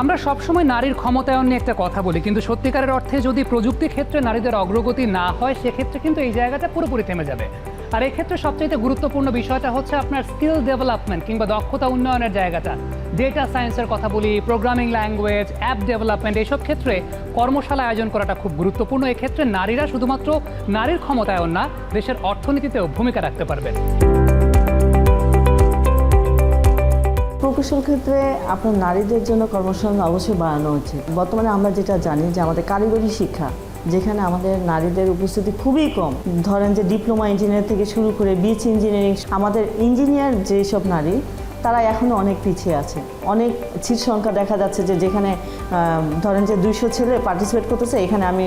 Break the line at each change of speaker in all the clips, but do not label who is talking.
আমরা সবসময় নারীর ক্ষমতায়ন নিয়ে একটা কথা বলি, কিন্তু সত্যিকারের অর্থে যদি প্রযুক্তি ক্ষেত্রে নারীদের অগ্রগতি না হয়, সেক্ষেত্রে কিন্তু এই জায়গাটা পুরোপুরি থেমে যাবে। আর এক্ষেত্রে সবচাইতে গুরুত্বপূর্ণ বিষয়টা হচ্ছে আপনার স্কিল ডেভেলপমেন্ট কিংবা দক্ষতা উন্নয়নের জায়গাটা। ডেটা সায়েন্সের কথা বলি, প্রোগ্রামিং ল্যাঙ্গুয়েজ, অ্যাপ ডেভেলপমেন্ট এইসব ক্ষেত্রে কর্মশালা আয়োজন করাটা খুব গুরুত্বপূর্ণ। এক্ষেত্রে নারীরা শুধুমাত্র নারীর ক্ষমতায়ন না, দেশের অর্থনীতিতেও ভূমিকা রাখতে পারবেন
প্রকৌশল ক্ষেত্রে আপনার নারীদের জন্য কর্মসংস্থান অবশ্যই বাড়ানো উচিত। বর্তমানে আমরা যেটা জানি যে আমাদের কারিগরি শিক্ষা, যেখানে আমাদের নারীদের উপস্থিতি খুবই কম। ধরেন যে ডিপ্লোমা ইঞ্জিনিয়ার থেকে শুরু করে বিচ ইঞ্জিনিয়ারিং, আমাদের ইঞ্জিনিয়ার যেসব নারী, তারা এখনও অনেক পিছিয়ে আছে। অনেক ছিট সংখ্যা দেখা যাচ্ছে যে যেখানে ধরেন যে দুইশো ছেলে পার্টিসিপেট করতেছে, এখানে আমি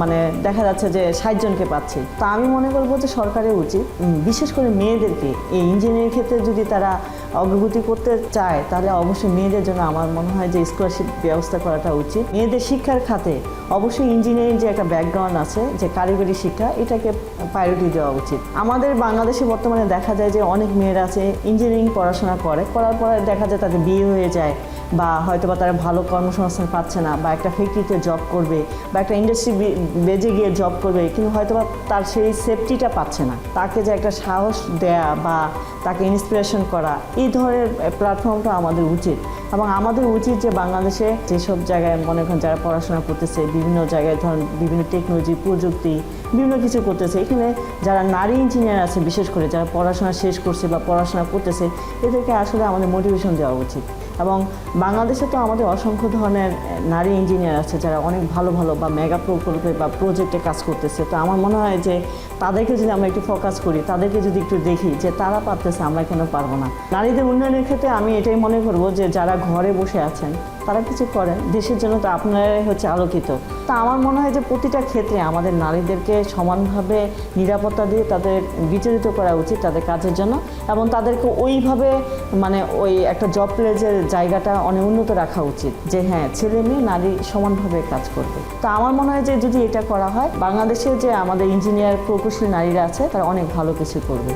মানে দেখা যাচ্ছে যে ষাট জনকে পাচ্ছি। তা আমি মনে করব যে সরকারের উচিত বিশেষ করে মেয়েদেরকে, এই ইঞ্জিনিয়ারিং ক্ষেত্রে যদি তারা অগ্রগতি করতে চায়, তাহলে অবশ্যই মেয়েদের জন্য আমার মনে হয় যে স্কলারশিপ ব্যবস্থা করাটা উচিত। মেয়েদের শিক্ষার খাতে অবশ্যই ইঞ্জিনিয়ারিং যে একটা ব্যাকগ্রাউন্ড আছে, যে কারিগরি শিক্ষা, এটাকে প্রায়োরিটি দেওয়া উচিত। আমাদের বাংলাদেশে বর্তমানে দেখা যায় যে অনেক মেয়েরা আছে ইঞ্জিনিয়ারিং পড়াশোনা করে, করার পরে দেখা যায় তাদের বিয়ে হয়ে যায়, বা হয়তো বা তারা ভালো কর্মসংস্থান পাচ্ছে না, বা একটা ফ্যাক্টরিতে জব করবে, বা একটা ইন্ডাস্ট্রি বেজে গিয়ে জব করবে, কিন্তু হয়তো বা তার সেই সেফটিটা পাচ্ছে না। তাকে যে একটা সাহস দেয়া বা তাকে ইন্সপিরেশন করা এই ধরনের প্ল্যাটফর্মটা আমাদের উচিত। এবং আমাদের উচিত যে বাংলাদেশে যেসব জায়গায় মনে করেন যারা পড়াশোনা করতেছে, বিভিন্ন জায়গায় ধরেন বিভিন্ন টেকনোলজি প্রযুক্তি বিভিন্ন কিছু করতেছে। এখানে যারা নারী ইঞ্জিনিয়ার আছে, বিশেষ করে যারা পড়াশোনা শেষ করছে বা পড়াশোনা করতেছে, এদেরকে আসলে আমাদের মোটিভেশন দেওয়া উচিত। এবং বাংলাদেশে তো আমাদের অসংখ্য ধরনের নারী ইঞ্জিনিয়ার আছে যারা অনেক ভালো ভালো বা মেগা প্রকল্পে বা প্রজেক্টে কাজ করতেছে। তো আমার মনে হয় যে তাদেরকে যদি আমরা একটু ফোকাস করি, তাদেরকে যদি একটু দেখি যে তারা পারতেছে, আমরা কেন পারব না? নারীদের উন্নয়নের ক্ষেত্রে আমি এটাই মনে করব যে যারা ঘরে বসে আছেন তারা কিছু করেন, দেশের জন্য তো আপনারাই হচ্ছে আলোকিত। তা আমার মনে হয় যে প্রতিটা ক্ষেত্রে আমাদের নারীদেরকে সমানভাবে নিরাপত্তা দিয়ে তাদের বিচরিত করা উচিত তাদের কাজের জন্য এবং তাদেরকে ওইভাবে মানে ওই একটা জব প্লেজের জায়গাটা অনেক উন্নত রাখা উচিত যে হ্যাঁ ছেলে মেয়ে, নারী সমানভাবে কাজ করবে। তা আমার মনে হয় যে যদি এটা করা হয়, বাংলাদেশে যে আমাদের ইঞ্জিনিয়ার প্রকৌশলী নারীরা আছে, তারা অনেক ভালো কিছু করবে।